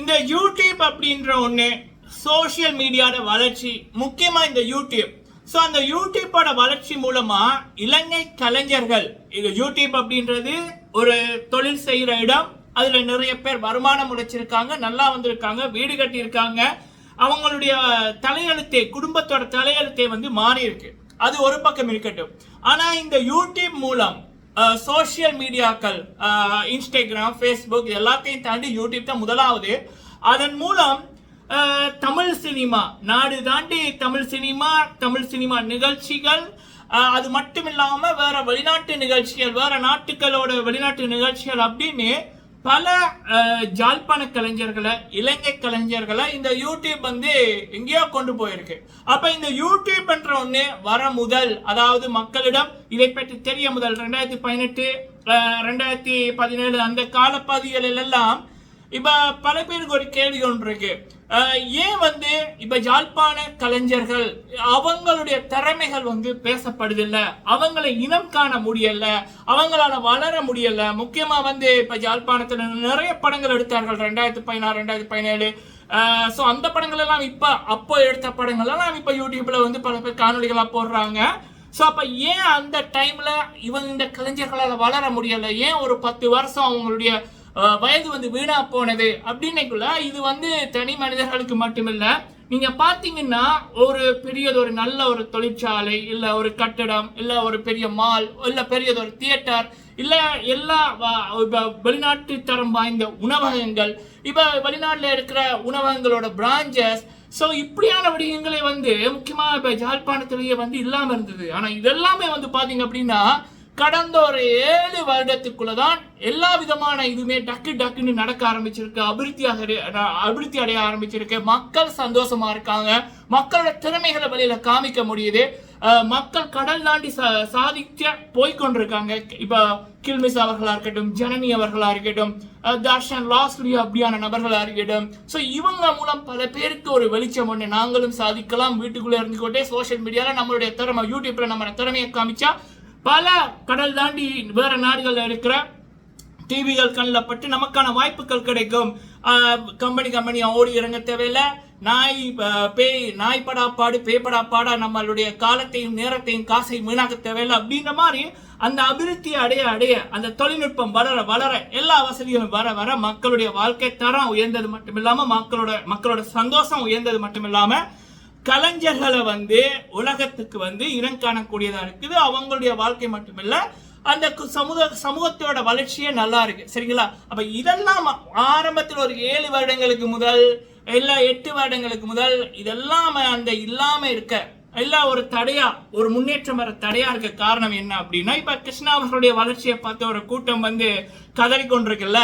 இந்த யூடியூப் அப்படின்ற ஒன்று சோஷியல் மீடியாவோட வளர்ச்சி முக்கியமாக இந்த யூடியூப் ஸோ அந்த யூடியூப்போட வளர்ச்சி மூலமாக இலங்கை கலைஞர்கள் இது யூடியூப் அப்படின்றது ஒரு தொழில் செய்கிற இடம். அதில் நிறைய பேர் வருமானம் உழைச்சிருக்காங்க நல்லா வந்திருக்காங்க வீடு கட்டியிருக்காங்க. அவங்களுடைய தலையெழுத்தே குடும்பத்தோட தலையெழுத்தே வந்து மாறி இருக்கு அது ஒரு பக்கம் இருக்கட்டும். ஆனால் இந்த யூடியூப் மூலம் சோஷியல் மீடியாக்கள் இன்ஸ்டாகிராம் ஃபேஸ்புக் எல்லாத்தையும் தாண்டி யூடியூப் தான் முதலாவது. அதன் மூலம் தமிழ் சினிமா நாடு தாண்டி தமிழ் சினிமா தமிழ் சினிமா நிகழ்ச்சிகள் அது மட்டும் இல்லாமல் வேற வெளிநாட்டு நிகழ்ச்சிகள் வேற நாட்டுகளோட வெளிநாட்டு நிகழ்ச்சிகள் அப்படின்னு பல ஜாழ்ப்பாண கலைஞர்களை இலங்கை கலைஞர்களை இந்த யூடியூப் வந்து எங்கேயோ கொண்டு போயிருக்கு. அப்ப இந்த யூடியூப் ஒன்று ஒண்ணு வர முதல் அதாவது மக்களிடம் இதை பற்றி தெரிய முதல் ரெண்டாயிரத்தி பதினெட்டு ரெண்டாயிரத்தி பதினேழு அந்த காலப்பகுதிகளில் எல்லாம் இப்ப பல பேருக்கு ஒரு கேள்வி ஒன்று இருக்கு. ஏன் வந்து இப்ப யாழ்ப்பாண கலைஞர்கள் அவங்களுடைய திறமைகள் வந்து பேசப்படுதில்லை? அவங்களை இனம் காண முடியல. அவங்களால வளர முடியல. முக்கியமா வந்து இப்ப யாழ்ப்பாணத்துல நிறைய படங்கள் எடுத்தார்கள். ரெண்டாயிரத்தி பதினாறு ரெண்டாயிரத்தி பதினேழு. ஸோ அந்த படங்கள் எல்லாம் இப்ப அப்போ எடுத்த படங்கள் எல்லாம் இப்ப யூடியூப்ல வந்து பல பேர் காணொலிகளாக போடுறாங்க. ஸோ அப்ப ஏன் அந்த டைம்ல இவங்க இந்த கலைஞர்களால் வளர முடியல? ஏன் ஒரு பத்து வருஷம் அவங்களுடைய வயது வந்து வீணா போனது. அப்படின்னைக்குள்ள இது வந்து தனி மனிதர்களுக்கு மட்டுமில்ல நீங்க பாத்தீங்கன்னா ஒரு பெரியது ஒரு நல்ல ஒரு தொழிற்சாலை இல்ல ஒரு கட்டடம் இல்ல ஒரு பெரிய மால் இல்ல பெரியது ஒரு தியேட்டர் இல்ல எல்லா வெளிநாட்டு தரம் வாய்ந்த உணவகங்கள். இப்ப வெளிநாட்டில் இருக்கிற உணவகங்களோட பிரான்ச்சஸ் ஸோ இப்படியான விடயங்களை வந்து முக்கியமாக இப்போ ஜாழ்ப்பாணத்திலேயே வந்து இல்லாமல் இருந்தது. ஆனால் இதெல்லாமே வந்து பார்த்தீங்க அப்படின்னா கடந்த ஒரு ஏழு வருடத்துக்குள்ள தான் எல்லா விதமான இதுவுமே டக்கு டக்குன்னு நடக்க ஆரம்பிச்சிருக்கு. அபிவிருத்தியாக அபிவிருத்தி அடைய ஆரம்பிச்சிருக்கு. மக்கள் சந்தோஷமா இருக்காங்க. மக்களோட திறமைகளை வெளியில காமிக்க முடியுது. மக்கள் கடல் தாண்டி சா- சாதிக்க போய்கொண்டிருக்காங்க இப்ப கில்மிஸ் அவர்களா இருக்கட்டும் ஜனனி அவர்களா இருக்கட்டும் தர்ஷன் லாஸ்லி அப்படியான நபர்களா இருக்கட்டும். ஸோ இவங்க மூலம் பல பேருக்கு ஒரு வெளிச்சம் ஒன்று நாங்களும் சாதிக்கலாம். வீட்டுக்குள்ளே இருந்துகிட்டே சோஷியல் மீடியாவில் நம்மளுடைய திறமை யூடியூப்ல நம்ம திறமையை காமிச்சா பல கடல் தாண்டி வேற நாடுகளில் இருக்கிற டிவிகள் கண்ணில் பட்டு நமக்கான வாய்ப்புகள் கிடைக்கும். கம்பெனி கம்பெனியாக ஓடி இறங்க தேவையில்லை. நாய் பேய் நாய் படாப்பாடு பாடு பேய் படா பாடா நம்மளுடைய காலத்தையும் நேரத்தையும் காசையும் வீணாக்க தேவையில்லை. அப்படின்ற மாதிரி அந்த அபிவிருத்தி அடைய அடைய அந்த தொழில்நுட்பம் வளர வளர எல்லா வசதிகளும் வர வர மக்களுடைய வாழ்க்கை தரம் உயர்ந்தது மட்டும் இல்லாமல் மக்களோட மக்களோட சந்தோஷம் உயர்ந்தது மட்டும் இல்லாமல் கலைஞர்களை வந்து உலகத்துக்கு வந்து இனங்காணக்கூடியதாக இருக்குது. அவங்களுடைய வாழ்க்கை மட்டுமில்ல அந்த கு- சமூக சமூகத்தோட வளர்ச்சியே நல்லா இருக்கு. சரிங்களா? அப்ப இதெல்லாம் ஆரம்பத்தில் ஒரு ஏழு வருடங்களுக்கு முதல் இல்லை எட்டு வருடங்களுக்கு முதல் இதெல்லாம் அந்த இல்லாம இருக்க இல்லை ஒரு தடையா ஒரு முன்னேற்றம் வர தடையா இருக்க காரணம் என்ன அப்படின்னா இப்ப கிருஷ்ணா அவர்களுடைய வளர்ச்சியை பார்த்த ஒரு கூட்டம் வந்து கதறி கொண்டிருக்குல்ல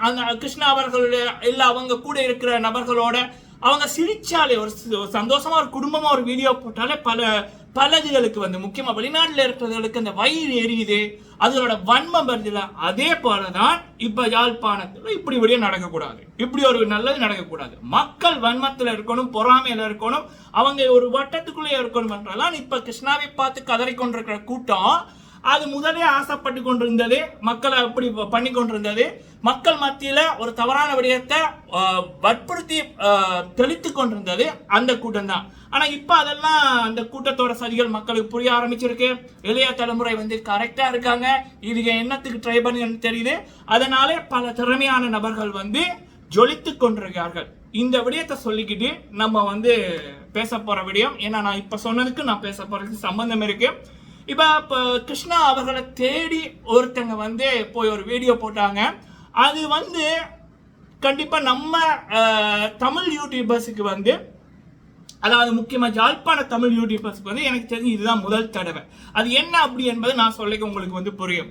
அந்த கிருஷ்ணா அவர்களுடைய இல்ல அவங்க கூட இருக்கிற நபர்களோட அவங்க சிரிச்சாலே ஒரு ஒரு சந்தோஷமா ஒரு குடும்பமா ஒரு வீடியோ போட்டாலே பல பலதுகளுக்கு வந்து முக்கியமா வெளிநாட்டில் இருக்கிறவர்களுக்கு அந்த வயிறு எரியுது. அதனோட வன்மம் வருதுல அதே போலதான் இப்ப யாழ்ப்பாணத்துல இப்படி இப்படியே நடக்கக்கூடாது. இப்படி ஒரு நல்லது நடக்கக்கூடாது. மக்கள் வன்மத்துல இருக்கணும் பொறாமையில இருக்கணும் அவங்க ஒரு வட்டத்துக்குள்ளே இருக்கணும் என்றெல்லாம் இப்ப கிருஷ்ணாவை பார்த்து கதறி கொண்டிருக்கிற கூட்டம் அது முதலே ஆசைப்பட்டு கொண்டிருந்தது மக்களை அப்படி பண்ணி கொண்டிருந்தது. மக்கள் மத்தியில் ஒரு தவறான விடயத்தை வற்புறுத்தி தெளித்து கொண்டிருந்தது அந்த கூட்டம் தான் ஆனால் இப்போ அதெல்லாம் அந்த கூட்டத்தோட சதிகள் மக்களுக்கு புரிய ஆரம்பிச்சிருக்கு. இளைய தலைமுறை வந்து கரெக்டாக இருக்காங்க. இது என்னத்துக்கு ட்ரை பண்ணி தெரியுது. அதனாலே பல திறமையான நபர்கள் வந்து ஜொலித்து கொண்டிருக்கிறார்கள். இந்த விடயத்தை சொல்லிக்கிட்டு நம்ம வந்து பேச போகிற விடயம். ஏன்னா நான் இப்போ சொன்னதுக்கு நான் பேச போகிறதுக்கு சம்பந்தம் இருக்குது இப்போ இப்போ கிருஷ்ணா அவர்களை தேடி ஒருத்தங்க வந்து போய் ஒரு வீடியோ போட்டாங்க. அது வந்து கண்டிப்பாக நம்ம தமிழ் யூடியூபர்ஸுக்கு வந்து அதாவது முக்கியமாக ஜாழ்ப்பாண தமிழ் யூடியூபர்ஸ்க்கு வந்து எனக்கு தெரிஞ்சு இதுதான் முதல் தடவை. அது என்ன அப்படி என்பது நான் சொல்லிக்க உங்களுக்கு வந்து புரியும்.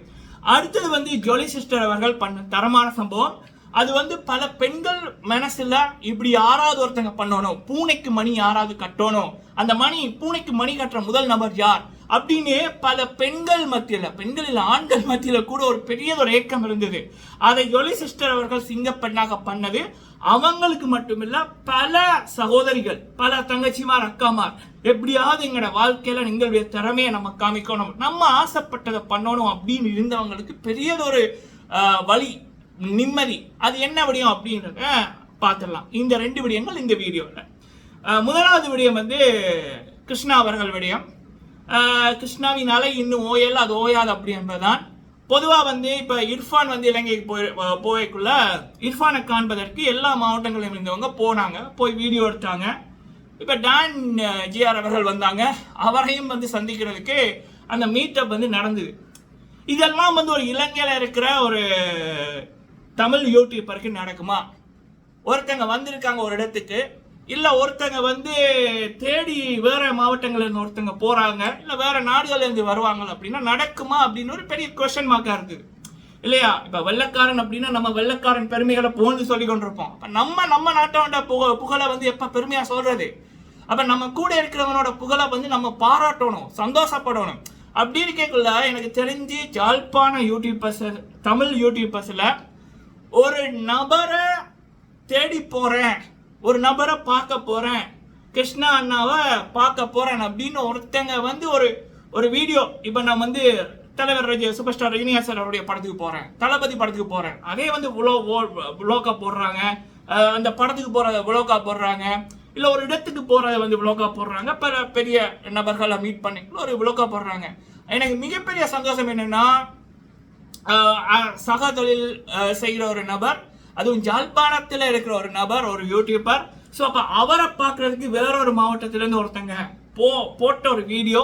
அடுத்தது வந்து ஜோலி சிஸ்டர் அவர்கள் பண்ண தரமான சம்பவம். அது வந்து பல பெண்கள் மனசுல இப்படி யாராவது ஒருத்தங்க பண்ணணும். பூனைக்கு மணி யாராவது கட்டணும். அந்த மணி பூனைக்கு மணி கட்டுற முதல் நபர் யார்? அப்படின்னு பல பெண்கள் மத்தியில் பெண்களில் ஆண்கள் மத்தியில் கூட ஒரு பெரியதொரு ஏக்கம் இருந்தது. அதை ஜொலி சிஸ்டர் அவர்கள் சிங்கப்பெண்ணாக பண்ணது அவங்களுக்கு மட்டுமில்ல பல சகோதரிகள் பல தங்கச்சிமார் அக்காமார் எப்படியாவது எங்களோட வாழ்க்கையில எங்களுடைய திறமையை நம்ம காமிக்கணும். நம்ம ஆசைப்பட்டதை பண்ணணும் அப்படின்னு இருந்தவங்களுக்கு பெரியதொரு வழி நிம்மதி அது என்ன விடியும் அப்படின்றத பார்த்துடலாம். இந்த ரெண்டு விடயங்கள் இந்த வீடியோவில் முதலாவது விடயம் வந்து கிருஷ்ணா அவர்கள் விடயம். கிருஷ்ணாவினால இன்னும் ஓயல் அது ஓயாது அப்படி என்பதுதான் பொதுவாக வந்து இப்போ இர்ஃபான் வந்து இலங்கைக்கு போய் அஹ், போய்க்குள்ள இர்ஃபானை காண்பதற்கு எல்லா மாவட்டங்களிலும் இருந்தவங்க போனாங்க போய் வீடியோ எடுத்தாங்க. இப்போ டான் ஜிஆர் அவர்கள் வந்தாங்க. அவரையும் வந்து சந்திக்கிறதுக்கு அந்த மீட்டப் வந்து நடந்தது. இதெல்லாம் வந்து ஒரு இலங்கையில் இருக்கிற ஒரு தமிழ் யூடியூபருக்கு நடக்குமா? ஒருத்தங்க வந்திருக்காங்க ஒரு இடத்துக்கு. இல்லை ஒருத்தங்க வந்து தேடி வேற மாவட்டங்கள்ல இருந்து ஒருத்தங்க போறாங்க இல்லை வேற நாடுகள்லேருந்து வருவாங்க அப்படின்னா நடக்குமா அப்படின்னு ஒரு பெரிய கொஸ்டின் மார்க்காக இருக்குது. இல்லையா? இப்போ வெள்ளக்காரன் அப்படின்னா நம்ம வெள்ளக்காரன் பெருமைகளை புகழ்ந்து சொல்லி கொண்டிருப்போம். அப்போ நம்ம நம்ம நாட்டோட புக புகழை வந்து எப்போ பெருமையாக சொல்றது? அப்போ நம்ம கூட இருக்கிறவனோட புகழை வந்து நம்ம பாராட்டணும் சந்தோஷப்படணும். அப்படின்னு இருக்கக்குள்ள எனக்கு தெரிஞ்சு ஜாழ்ப்பாண யூடியூபர்ஸ் தமிழ் யூடியூபர்ஸில் ஒரு நபரை தேடி போகிறேன் ஒரு நபரை பார்க்க போகிறேன் கிருஷ்ணா அண்ணாவை பார்க்க போகிறேன் அப்படின்னு ஒருத்தங்க வந்து ஒரு ஒரு வீடியோ. இப்போ நான் வந்து தலைவர் ரஜி சூப்பர் ஸ்டார் ரஜினிகாந்த் சார் அவருடைய படத்துக்கு போகிறேன் தளபதி படத்துக்கு போகிறேன் அதே வந்து உலோ விளோக்கா போடுறாங்க. அந்த படத்துக்கு போகிற விளோக்கா போடுறாங்க. இல்லை ஒரு இடத்துக்கு போகிறத வந்து விளோக்கா போடுறாங்க. பல பெரிய நபர்களை மீட் பண்ணி ஒரு விளோக்கா போடுறாங்க. எனக்கு மிகப்பெரிய சந்தோஷம் என்னென்னா சக தொழில் செய்கிற ஒரு நபர் அதுவும் ஜாழ்ப்பாணத்தில் இருக்கிற ஒரு நபர் ஒரு யூடியூபர் ஸோ அப்போ அவரை பார்க்குறதுக்கு வேற ஒரு மாவட்டத்திலேருந்து ஒருத்தங்க போ போட்ட ஒரு வீடியோ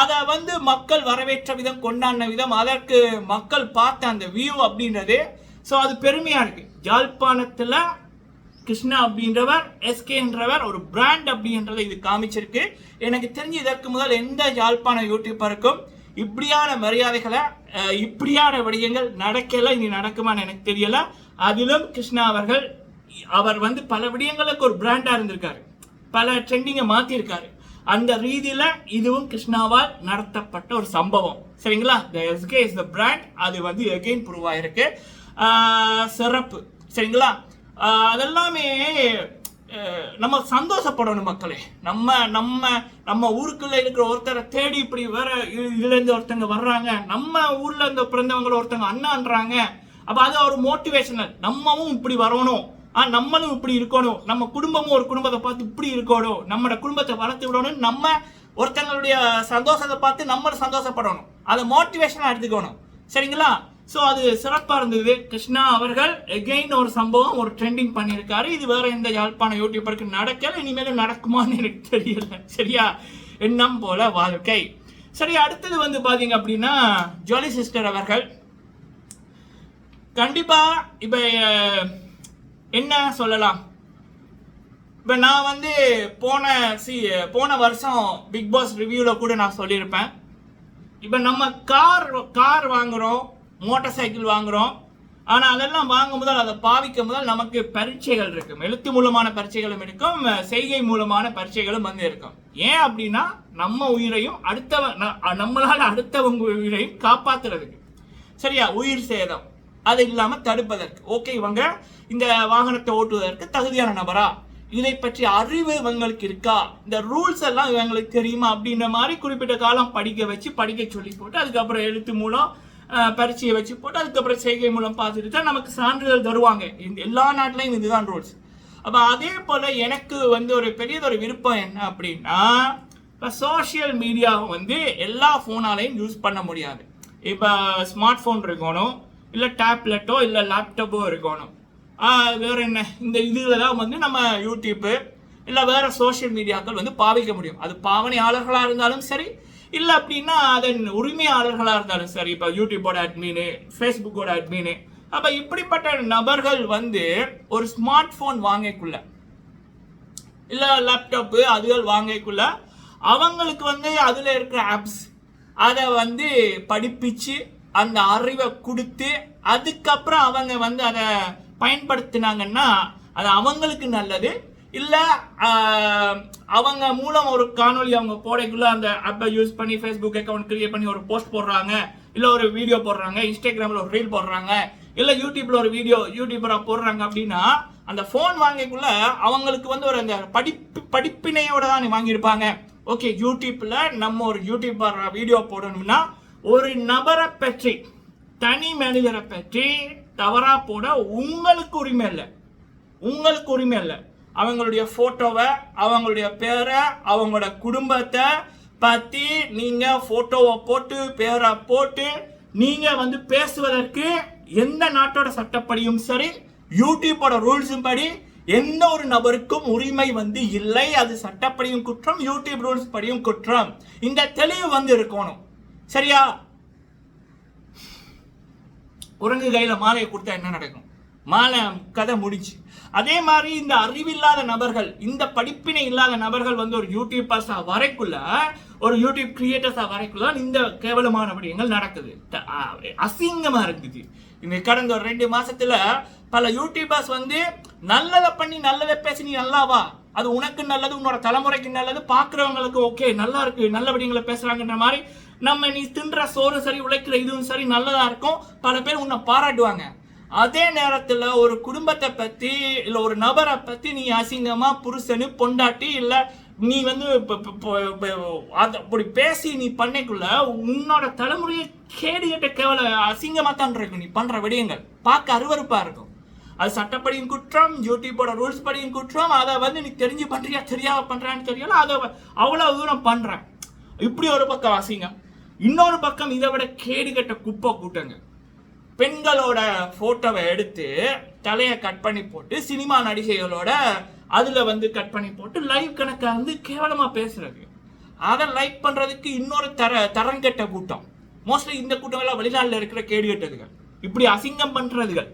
அதை வந்து மக்கள் வரவேற்ற விதம் கொண்டாடின விதம் அதற்கு மக்கள் பார்த்த அந்த வியூ அப்படின்றது. ஸோ அது பெருமையாக இருக்கு. ஜாழ்ப்பாணத்தில் கிருஷ்ணா அப்படின்றவர் எஸ்கேன்றவர் ஒரு பிராண்ட் அப்படின்றதை இது காமிச்சிருக்கு. எனக்கு தெரிஞ்சு இதற்கு முதல் எந்த யாழ்ப்பாண யூடியூபருக்கும் இப்படியான மரியாதைகளை இப்படியான விடயங்கள் நடக்கல இனி நடக்குமான்னு எனக்கு தெரியல. அதிலும் கிருஷ்ணா அவர்கள் அவர் வந்து பல விடயங்களுக்கு ஒரு பிராண்டாக இருந்திருக்காரு. பல ட்ரெண்டிங்கை மாற்றியிருக்காரு அந்த ரீதியில் இதுவும் கிருஷ்ணாவால் நடத்தப்பட்ட ஒரு சம்பவம். சரிங்களா? The SK is the brand அது வந்து எகெயின் ப்ரூவ் ஆயிருக்கு. சிறப்பு. சரிங்களா? அதெல்லாமே நம்ம சந்தோஷப்படணும் மக்களே. நம்ம நம்ம நம்ம ஊருக்குள்ள இருக்கிற ஒருத்தரை தேடி இப்படி வேற இதுலேருந்து ஒருத்தங்க வர்றாங்க. நம்ம ஊர்ல இருந்த பிறந்தவங்களை ஒருத்தங்க அண்ணான்றாங்க. அப்போ அது ஒரு மோட்டிவேஷனல் நம்மவும் இப்படி வரணும். ஆ நம்மளும் இப்படி இருக்கணும். நம்ம குடும்பமும் ஒரு குடும்பத்தை பார்த்து இப்படி இருக்கணும். நம்மளோட குடும்பத்தை வளர்த்து விடணும். நம்ம ஒருத்தங்களுடைய சந்தோஷத்தை பார்த்து நம்மளும் சந்தோஷப்படணும். அதை மோட்டிவேஷனாக எடுத்துக்கணும். சரிங்களா? ஸோ அது சிறப்பாக இருந்தது. கிருஷ்ணா அவர்கள் எகெயின் ஒரு சம்பவம் ஒரு ட்ரெண்டிங் பண்ணியிருக்காரு. இது வேற எந்த யாழ்ப்பாண யூடியூபருக்கு நடக்கல. இனிமேலும் நடக்குமான்னு எனக்கு தெரியல. சரியா? எண்ணம் போல வாழ்க்கை. சரி அடுத்தது வந்து பார்த்தீங்க அப்படின்னா ஜோலி சிஸ்டர் அவர்கள். கண்டிப்பா இப்ப என்ன சொல்லலாம்? இப்ப நான் வந்து போன சி போன வருஷம் பிக் பாஸ் ரிவ்யூல கூட நான் சொல்லியிருப்பேன். இப்ப நம்ம கார் கார் வாங்குறோம் மோட்டார் சைக்கிள் வாங்குறோம். ஆனால் அதெல்லாம் வாங்கும் முதல் அதை பாவிக்கும் முதல் நமக்கு பரீட்சைகள் இருக்கும். எழுத்து மூலமான பரீட்சைகளும் இருக்கும் செய்கை மூலமான பரீட்சைகளும் வந்து இருக்கும். ஏன் அப்படின்னா நம்ம உயிரையும் அடுத்தவ ந- அடுத்தவங்க உயிரையும் காப்பாத்துறதுக்கு. சரியா? உயிர் சேதம். அது இல்லாமல் தடுப்பதற்கு. ஓகே இவங்க இந்த வாகனத்தை ஓட்டுவதற்கு தகுதியான நபரா? இதை பற்றி அறிவு இவங்களுக்கு இருக்கா? இந்த ரூல்ஸ் எல்லாம் இவங்களுக்கு தெரியுமா? அப்படின்ற மாதிரி குறிப்பிட்ட காலம் படிக்க வச்சு படிக்க சொல்லி போட்டு அதுக்கப்புறம் எழுத்து மூலம் பரீட்சையை வச்சு போட்டு அதுக்கப்புறம் செய்கை மூலம் பார்த்துட்டு தான் நமக்கு சான்றிதழ் தருவாங்க. இந்த எல்லா நாட்டிலையும் இதுதான் ரூல்ஸ் அப்போ அதே போல் எனக்கு வந்து ஒரு பெரியதொரு விருப்பம் என்ன அப்படின்னா இப்போ சோஷியல் மீடியாவை வந்து எல்லா ஃபோனாலையும் யூஸ் பண்ண முடியாது. இப்போ ஸ்மார்ட் ஃபோன் இருக்கணும். இல்லை டேப்லெட்டோ இல்லை லேப்டாப்போ இருக்கணும். வேறு வேற என்ன? இந்த இதில் தான் வந்து நம்ம யூடியூப்பு இல்லை வேற சோஷியல் மீடியாக்கள் வந்து பாவிக்க முடியும். அது பாவனையாளர்களாக இருந்தாலும் சரி இல்லை அப்படின்னா அதன் உரிமையாளர்களாக இருந்தாலும் சரி. இப்போ யூடியூப்போட அட்மினு ஃபேஸ்புக்கோட அட்மினு அப்போ இப்படிப்பட்ட நபர்கள் வந்து ஒரு ஸ்மார்ட் ஃபோன் வாங்கக்குள்ள இல்லை லேப்டாப்பு அதுகள் வாங்கக்குள்ள அவங்களுக்கு வந்து அதில் இருக்கிற ஆப்ஸ் அதை வந்து படிப்பிச்சு அந்த அறிவை கொடுத்து அதுக்கப்புறம் அவங்க வந்து அதை பயன்படுத்தினாங்கன்னா அது அவங்களுக்கு நல்லது. இல்லை அவங்க மூலம் ஒரு காணொளி அவங்க போடக்குள்ளே அந்த ஆப்பை யூஸ் பண்ணி ஃபேஸ்புக் அக்கௌண்ட் கிரியேட் பண்ணி ஒரு போஸ்ட் போடுறாங்க இல்லை ஒரு வீடியோ போடுறாங்க இன்ஸ்டாகிராமில் ஒரு ரீல் போடுறாங்க இல்லை யூடியூப்பில் ஒரு வீடியோ யூடியூபராக போடுறாங்க அப்படின்னா அந்த ஃபோன் வாங்கிக்குள்ள அவங்களுக்கு வந்து ஒரு அந்த படிப்பு படிப்பினையோட தான் வாங்கியிருப்பாங்க. ஓகே யூடியூப்பில் நம்ம ஒரு யூடியூபர் வீடியோ போடணும்னா ஒரு நபரை பற்றி தனி மனிதரை பற்றி தவறா போட உங்களுக்கு உரிமை இல்லை. உங்களுக்கு உரிமை இல்லை. அவங்களுடைய போட்டோவை அவங்களுடைய பேரை அவங்களோட குடும்பத்தை பற்றி நீங்கள் ஃபோட்டோவை போட்டு பேரை போட்டு நீங்கள் வந்து பேசுவதற்கு எந்த நாட்டோட சட்டப்படியும் சரி யூடியூப்போட ரூல்ஸும் படி எந்த ஒரு நபருக்கும் உரிமை வந்து இல்லை. அது சட்டப்படியும் குற்றம் யூடியூப் ரூல்ஸ் படியும் குற்றம். இந்த தெளிவு வந்து இருக்கணும். சரியா? குரங்கு கையில் மாலையை கொடுத்தா என்ன நடக்கும்? மாலை கதை முடிச்சு அதே மாதிரி இந்த அறிவில்லாத நபர்கள் இந்த படிப்பினை இல்லாத நபர்கள் வந்து ஒரு யூடியூபர்ஸா வரைக்குள்ள ஒரு யூடியூப் கிரியேட்டர்ஸா வரைக்குள்ள இந்த கேவலமான விடயங்கள் நடக்குது. த- அசிங்கமா இருக்குது. இந்த கடந்த ஒரு ரெண்டு மாசத்துல பல யூடியூபர்ஸ் வந்து நல்லதை பண்ணி நல்லதை பேசி நீ நல்லா வா. அது உனக்கு நல்லது உன்னோட தலைமுறைக்கு நல்லது பார்க்குறவங்களுக்கு ஓகே நல்லா இருக்கு நல்ல விடயங்களை பேசுறாங்கன்ற மாதிரி நம்ம நீ தின்ற சோறு சரி உழைக்கிற இதுவும் சரி நல்லதா இருக்கும். பல பேர் உன்னை பாராட்டுவாங்க. அதே நேரத்தில் ஒரு குடும்பத்தை பற்றி இல்லை ஒரு நபரை பற்றி நீ அசிங்கமாக புருஷனு பொண்டாட்டி இல்லை நீ வந்து அது அப்படி பேசி நீ பண்ணைக்குள்ள உன்னோட தலைமுறையை கேடு கேட்ட கேவல அசிங்கமாக தான் இருக்கும் நீ பண்ணுற விடயங்கள். பார்க்க அருவறுப்பாக இருக்கும். அது சட்டப்படியும் குற்றம் யூடியூப்போட ரூல்ஸ் படியும் குற்றம் அதை வந்து நீ தெரிஞ்சு பண்ணுறியா தெரியாத பண்றான்னு தெரியல அதை அவ்வளோ தூரம் பண்ணுறேன் இப்படி ஒரு பக்கம் அசிங்கம். இன்னொரு பக்கம் இதை விட கேடு கெட்ட குப்பை கூட்டங்க. பெண்களோட போட்டோவை எடுத்து தலையை கட் பண்ணி போட்டு சினிமா நடிகைகளோட அதில் வந்து கட் பண்ணி போட்டு லைவ் கணக்கை வந்து கேவலமாக பேசுறது. அதை லைக் பண்ணுறதுக்கு இன்னொரு தர தரங்கெட்ட கூட்டம். மோஸ்ட்லி இந்த கூட்டம் எல்லாம் இருக்கிற கேடு கெட்டதுகள். இப்படி அசிங்கம் பண்ணுறதுகள்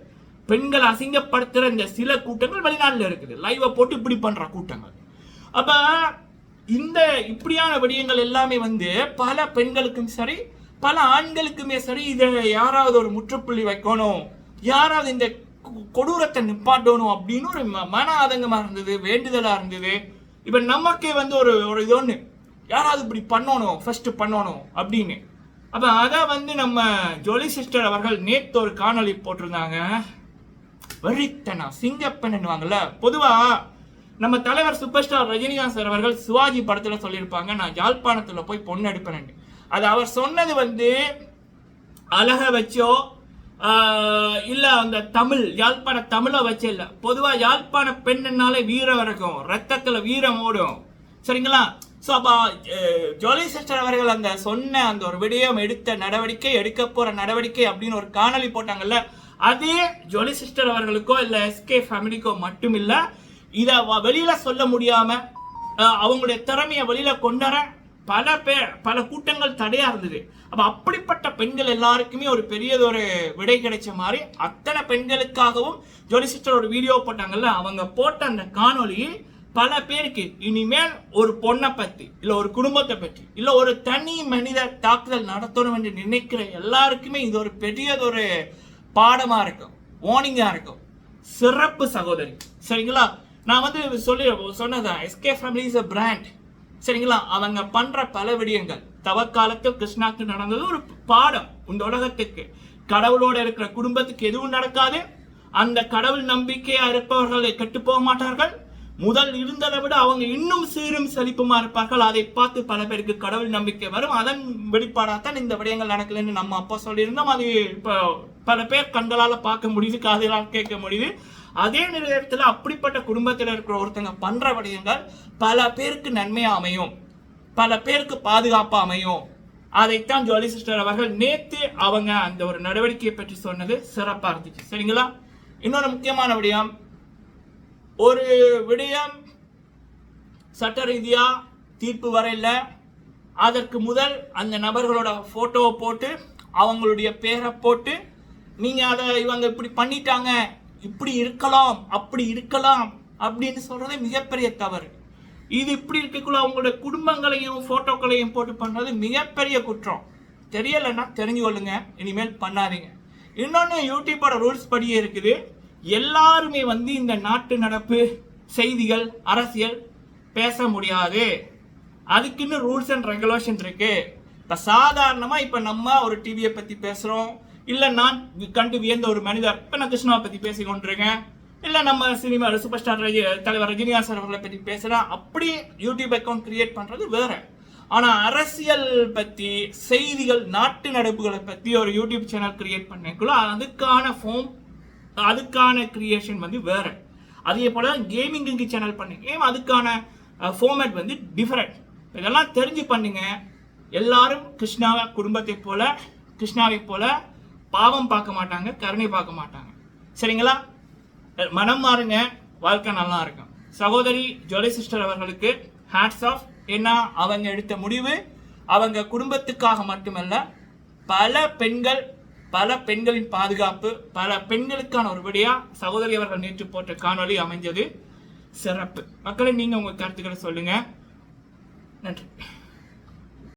பெண்களை அசிங்கப்படுத்துகிற இந்த சில கூட்டங்கள் வெளிநாட்டில் இருக்குது. லைவை போட்டு இப்படி பண்ணுற கூட்டங்கள். அப்போ இந்த இப்படியான விடயங்கள் எல்லாமே வந்து பல பெண்களுக்கும் சரி பல ஆண்களுக்குமே சரி இதை யாராவது ஒரு முற்றுப்புள்ளி வைக்கணும் யாராவது இந்த கொ- கொடூரத்தை நிப்பாட்டணும் அப்படின்னு ஒரு ம- மன ஆதங்கமாக இருந்தது வேண்டுதலாக இருந்தது. இப்போ நமக்கே வந்து ஒரு ஒரு இது ஒன்று யாராவது இப்படி பண்ணணும் ஃபர்ஸ்ட் பண்ணணும் அப்படின்னு. அப்போ அதை வந்து நம்ம ஜோலி சிஸ்டர் அவர்கள் நேற்று ஒரு காணொலி போட்டிருந்தாங்க. வெறித்தனா சிங்கப்பெண்ணுவாங்கல்ல பொதுவாக நம்ம தலைவர் சூப்பர் ஸ்டார் ரஜினிகாந்த் சார் அவர்கள் சிவாஜி படத்தில் சொல்லியிருப்பாங்க நான் யாழ்ப்பாணத்தில் போய் பொண்ணு எடுப்பேன். அது அவர் சொன்னது வந்து அழக வச்சோ இல்லை அந்த தமிழ் யாழ்ப்பாண தமிழை வச்சு இல்லை. பொதுவாக யாழ்ப்பாண பெண்ணுனாலே வீரம் இருக்கும். ரத்தத்தில் வீரம் ஓடும். சரிங்களா? ஸோ அப்போ ஜோலி சிஸ்டர் அவர்கள் அந்த சொன்ன அந்த ஒரு விடயம் எடுத்த நடவடிக்கை எடுக்க போகிற நடவடிக்கை அப்படின்னு ஒரு காணொளி போட்டாங்கல்ல அதே ஜோலி சிஸ்டர் அவர்களுக்கோ இல்லை எஸ்கே ஃபேமிலிக்கோ மட்டும் இல்லை இதை வெளியில சொல்ல முடியாம அவங்களுடைய திறமையை வெளியில கொண்டர பல பேர் பல கூட்டங்கள் தடையா இருந்தது. அப்ப அப்படிப்பட்ட பெண்கள் எல்லாருக்குமே ஒரு பெரியதொரு விடை கிடைச்ச மாதிரி அத்தனை பெண்களுக்காகவும் ஜோலிசிஸ்டர் ஒரு வீடியோ போட்டாங்கல்ல அவங்க போட்ட அந்த காணொலியில் பல பேருக்கு இனிமேல் ஒரு பொண்ணை பத்தி இல்ல ஒரு குடும்பத்தை பற்றி இல்ல ஒரு தனி மனித தாக்குதல் நடத்தணும் என்று நினைக்கிற எல்லாருக்குமே இது ஒரு பெரியதொரு பாடமா இருக்கும் வார்னிங்கா இருக்கும். சிறப்பு சகோதரி. சரிங்களா? நான் வந்து சொல்லி சொன்னதான் SK family is a brand சரிங்களா? அவங்க பண்ற பல விடயங்கள். தவக்காலத்தில் கிருஷ்ணாக்கு நடந்தது ஒரு பாடம் இந்த உலகத்துக்கு. கடவுளோட இருக்கிற குடும்பத்துக்கு எதுவும் நடக்காது. அந்த கடவுள் நம்பிக்கையா இருப்பவர்கள் கெட்டு போக மாட்டார்கள். முதல் இருந்ததை விட அவங்க இன்னும் சீரும் செழிப்புமா இருப்பார்கள். அதை பார்த்து பல பேருக்கு கடவுள் நம்பிக்கை வரும். அதன் வெளிப்பாடாத்தான் இந்த விடயங்கள் நடக்கலன்னு நம்ம அப்பா சொல்லியிருந்தோம். அது இப்போ பல பேர் கண்களால் பார்க்க முடியுது காதலால் கேட்க முடியுது. அதே நேரத்தில் அப்படிப்பட்ட குடும்பத்தில் இருக்கிற ஒருத்தங்க பண்ணுற விடயங்கள் பல பேருக்கு நன்மையாக அமையும். பல பேருக்கு பாதுகாப்பாக அமையும். அதைத்தான் ஜோலி சிஸ்டர் அவர்கள் நேற்று அவங்க அந்த ஒரு நடவடிக்கையை பற்றி சொன்னது சிறப்பாக இருந்துச்சு. சரிங்களா? இன்னொரு முக்கியமான விடயம். ஒரு விடயம் சட்ட ரீதியாக தீர்ப்பு வரையில் அதற்கு முதல் அந்த நபர்களோட ஃபோட்டோவை போட்டு அவங்களுடைய பேரை போட்டு நீங்கள் அதை இவங்க இப்படி பண்ணிட்டாங்க. இப்படி இருக்கலாம் அப்படி இருக்கலாம் அப்படின்னு சொல்றது மிகப்பெரிய தவறு. இது இப்படி இருக்கக்குள்ள அவங்களோட குடும்பங்களையும் போட்டோக்களையும் போட்டு பண்றது மிகப்பெரிய குற்றம். தெரியலைன்னா தெரிஞ்சு கொள்ளுங்க இனிமேல் பண்ணாதீங்க. இன்னொன்று யூடியூப்போட ரூல்ஸ் படியே இருக்குது. எல்லாருமே வந்து இந்த நாட்டு நடப்பு செய்திகள் அரசியல் பேச முடியாது. அதுக்குன்னு ரூல்ஸ் அண்ட் ரெகுலேஷன் இருக்கு. இப்போ சாதாரணமாக இப்போ நம்ம ஒரு டிவியை பற்றி பேசுகிறோம் இல்லை நான் கண்டு வியந்த ஒரு மனிதர். இப்போ நான் கிருஷ்ணாவை பற்றி பேசி கொண்டிருக்கேன். இல்லை நம்ம சினிமா சூப்பர் ஸ்டார் ரஜி தலைவர் ரஜினிகாந்த் சார் அவர்களை பற்றி பேசுகிறேன் அப்படி யூடியூப் அக்கௌண்ட் கிரியேட் பண்ணுறது வேற. ஆனால் அரசியல் பற்றி செய்திகள் நாட்டு நடப்புகளை பற்றி ஒரு யூடியூப் சேனல் கிரியேட் பண்ணக்குள்ள அதுக்கான ஃபோம் அதுக்கான கிரியேஷன் வந்து வேற. அதே போல கேமிங்கு சேனல் பண்ணுங்க ஏன் அதுக்கான ஃபார்மேட் வந்து டிஃபரெண்ட் இதெல்லாம் தெரிஞ்சு பண்ணுங்க. எல்லாரும் கிருஷ்ணாவை குடும்பத்தை போல கிருஷ்ணாவை போல பாவம் பார்க்க மாட்டாங்க கருணை பார்க்க மாட்டாங்க. சரிங்களா? மனம் மாறுங்க வாழ்க்கை நல்லா இருக்கும். சகோதரி ஜோலி சிஸ்டர் அவர்களுக்கு ஹேட்ஸ் ஆஃப் ஏன்னா அவங்க எடுத்த முடிவு அவங்க குடும்பத்துக்காக மட்டுமல்ல பல பெண்கள் பல பெண்களின் பாதுகாப்பு பல பெண்களுக்கான ஒரு விடையா சகோதரி அவர்கள் நேற்று போட்ட காணொலி அமைஞ்சது சிறப்பு. மக்களை நீங்க உங்க கருத்துக்களை சொல்லுங்க. நன்றி.